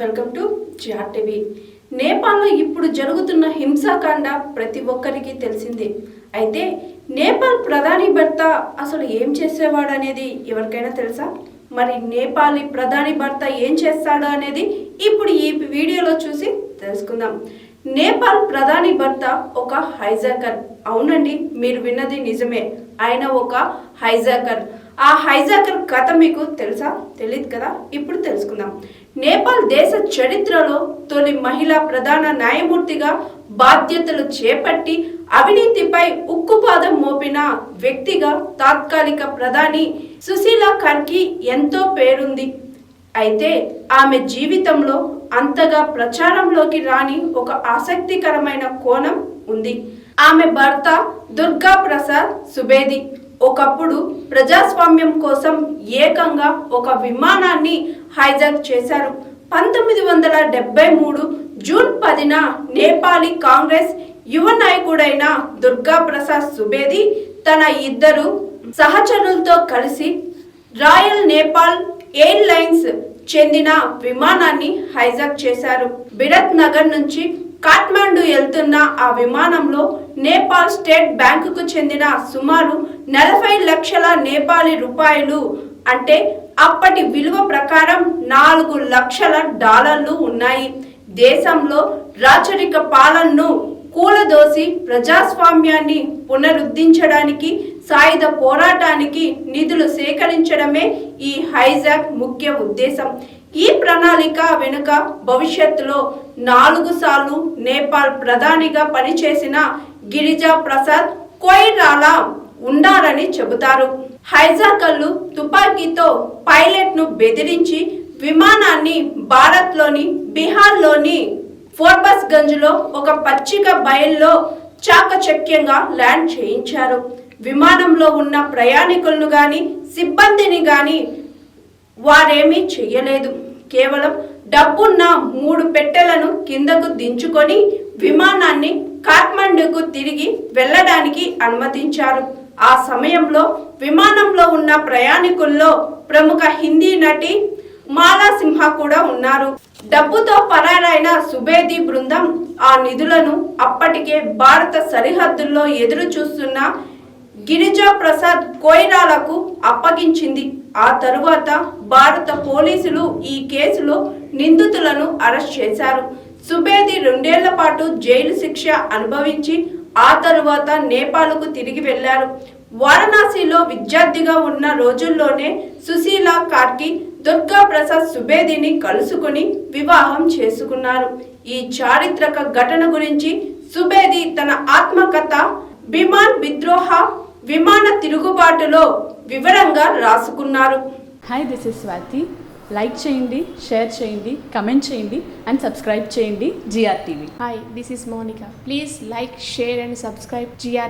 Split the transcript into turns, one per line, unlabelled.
Welcome to GR TV. నేపాల్లో ఇప్పుడు జరుగుతున్న హింసాకాండ ప్రతి ఒక్కరికి తెలిసిందే. అయితే నేపాల్ ప్రధాని భర్త అసలు ఏం చేసేవాడు అనేది ఎవరికైనా తెలుసా? మరి నేపాలి ప్రధాని భర్త ఏం చేస్తాడు అనేది ఇప్పుడు ఈ వీడియోలో చూసి తెలుసుకుందాం. నేపాల్ ప్రధాని భర్త ఒక హైజాకర్. అవునండి మీరు విన్నది నిజమే. ఆయన ఒక హైజాకర్. ఆ హైజాకర్ కథ మీకు తెలుసా? తెలియదు కదా? ఇప్పుడు తెలుసుకుందాం. నేపాల్ దేశ చరిత్రలో తొలి మహిళా ప్రధాన న్యాయమూర్తిగా బాధ్యతలు చేపట్టి అవినీతిపై ఉక్కుపాదం మోపిన వ్యక్తిగా తాత్కాలిక ప్రధాని సుశీల ఖర్కి ఎంతో పేరుంది. అయితే ఆమె జీవితంలో అంతగా ప్రచారంలోకి రాని ఒక ఆసక్తికరమైన కోణం ఉంది. ఆమె భర్త దుర్గా ప్రసాద్ సుబేది. ఒకప్పుడు ప్రజాస్వామ్యం కోసం ఏకంగా ఒక విమానాన్ని హైజాక్ చేశారు. పంతొమ్మిది వందల డెబ్బై మూడు జూన్ పదిన నేపాలీ కాంగ్రెస్ యువ నాయకుడైన దుర్గా ప్రసాద్ సుబేది తన ఇద్దరు సహచరులతో కలిసి రాయల్ నేపాల్ ఎయిర్లైన్స్ చెందిన విమానాన్ని హైజాక్ చేశారు. బిరత్ నగర్ నుంచి కాఠ్మాండు వెళ్తున్న ఆ విమానంలో నేపాల్ స్టేట్ బ్యాంకుకు చెందిన సుమారు నలభై లక్షల నేపాలీ రూపాయలు అంటే అప్పటి విలువ ప్రకారం నాలుగు లక్షల డాలర్లు ఉన్నాయి. దేశంలో రాచరిక పాలనను కూలదోసి ప్రజాస్వామ్యాన్ని పునరుద్ధరించడానికి సాయుధ పోరాటానికి నిధులు సేకరించడమే ఈ హైజాక్ ముఖ్య ఉద్దేశం. ఈ ప్రణాళిక వెనుక భవిష్యత్తులో నాలుగు సార్లు నేపాల్ ప్రధానిగా పనిచేసిన గిరిజా ప్రసాద్ కొయిరాలా ఉన్నారని చెబుతారు. హైజాకర్లు తుపాకీతో పైలట్ను బెదిరించి విమానాన్ని భారత్లోని బీహార్లోని ఫోర్బస్ గంజ్లో ఒక పచ్చిక బయల్లో చాకచక్యంగా ల్యాండ్ చేయించారు. విమానంలో ఉన్న ప్రయాణికులను గాని సిబ్బందిని గాని వారేమీ చెయ్యలేదు. కేవలం డబ్బున్న మూడు పెట్టెలను కిందకు దించుకొని విమానాన్ని కాఠ్మండుకు తిరిగి వెళ్ళడానికి అనుమతించారు. ఆ సమయంలో విమానంలో ఉన్న ప్రయాణికుల్లో ప్రముఖ హిందీ నటి మాలా సింహ కూడా ఉన్నారు. డబ్బుతో పరారైన సుబేది బృందం ఆ నిధులను అప్పటికే భారత సరిహద్దుల్లో ఎదురు చూస్తున్న గిరిజా ప్రసాద్ కోయిరాలకు అప్పగించింది. ఆ తరువాత భారత పోలీసులు ఈ కేసులో నిందితులను అరెస్ట్ చేశారు. సుబేది రెండేళ్ళ పాటు జైలు శిక్ష అనుభవించి ఆ తరువాత నేపాల్కు తిరిగి వెళ్ళారు. వారణాసిలో విద్యార్థిగా ఉన్న రోజుల్లోనే సుశీల కార్కి దుర్గా ప్రసాద్ సుబేదిని కలుసుకుని వివాహం చేసుకున్నారు. ఈ చారిత్రక ఘటన గురించి సుబేది తన ఆత్మకథ బిమాన్ విద్రోహ విమాన తిరుగుబాటులో వివరంగా రాసుకున్నారు.
Hi this is Swathi like చేయండి షేర్ చేయండి కమెంట్ చేయండి అండ్ సబ్స్క్రైబ్ చేయండి GR TV
Hi, this is Monica. Please like, share, and subscribe GR